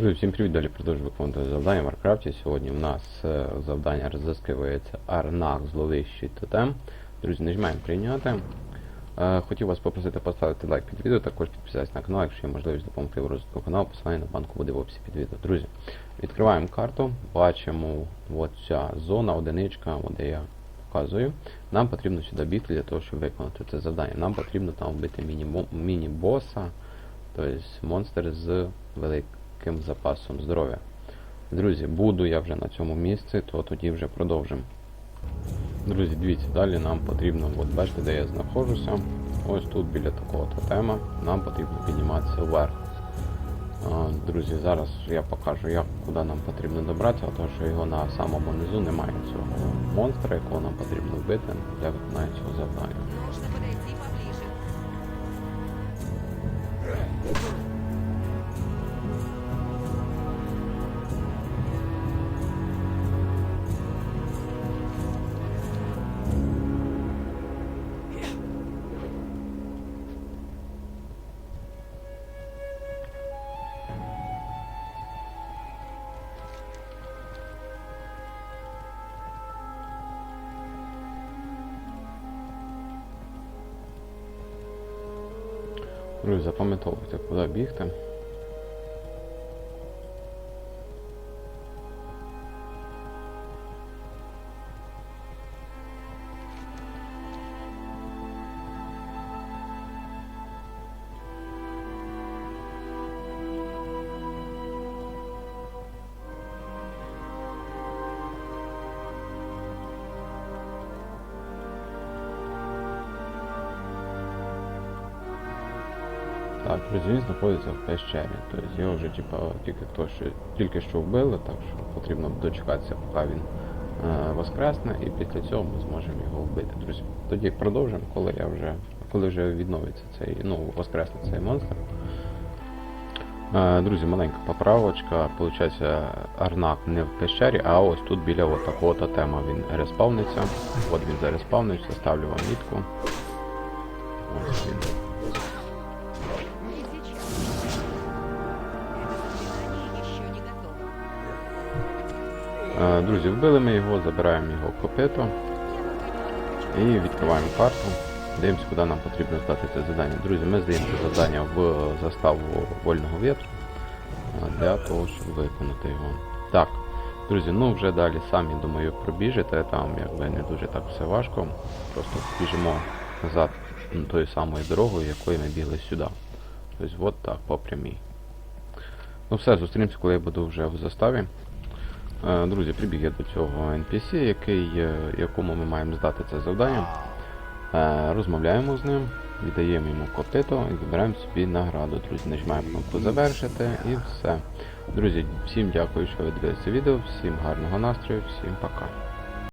Всім привіт, далі продовжую виконувати завдання в Варкрафті. Сьогодні у нас е, завдання розіскивається Арнак зловищий тотем. Друзі, нажимаємо прийняти. Е, Хотів вас попросити поставити лайк під відео, також підписатися на канал, якщо є можливість допомогти в розвитку каналу, посилання на банку буде в описі під відео. Друзі, відкриваємо карту, бачимо от ця зона, одиничка, де я показую. Нам потрібно сюди бігти для того, щоб виконати це завдання. Нам потрібно там вбити міні- міні-боса, тобто монстр з великим запасом здоров'я. Друзі, буду я вже на цьому місці, то тоді вже продовжимо. Друзі, дивіться, далі нам потрібно, от бачите, де я знаходжуся. Ось тут біля такого тотема. Нам потрібно підніматися вверх. Друзі, зараз я покажу, як куди нам потрібно добратися, тому що його на самому низу немає цього монстра, якого нам потрібно вбити для виконання цього завдання. Друзі, запам'ятовуйте, куди бігти. Так, друзі, знаходиться в пещері. Тобто його вже типа, тільки, хто що, тільки що вбили, так що потрібно дочекатися, поки він е, воскресне, і після цього ми зможемо його вбити, друзі. Тоді продовжимо, коли я вже коли вже відновиться цей, ну, воскресне цей монстр. Е, друзі, маленька поправочка. Получається, Арнак не в пещері, а ось тут біля такого тотема він респавниться. От він зареспавнився, ставлю вам мітку. Ось він. Друзі, вбили ми його, забираємо його копито і відкриваємо карту. Дивимося, куди нам потрібно здати це завдання. Друзі, ми здаємо це завдання в заставу вольного вітру е, для того, щоб виконати його. Так, друзі, ну вже далі самі, думаю, пробіжите, там якби не дуже так все важко. Просто біжимо назад тою самою дорогою, якою ми бігли сюди. Тобто от так, по прямій. Ну все, зустрінемося, коли я буду вже в заставі. Е, Друзі, прибіг я до цього NPC, який, е, якому ми маємо здати це завдання. Е, Розмовляємо з ним, віддаємо йому копито і вибираємо собі награду. Друзі, нажимаємо кнопку завершити і все. Друзі, всім дякую, що ви дивилися відео, всім гарного настрою, всім пока.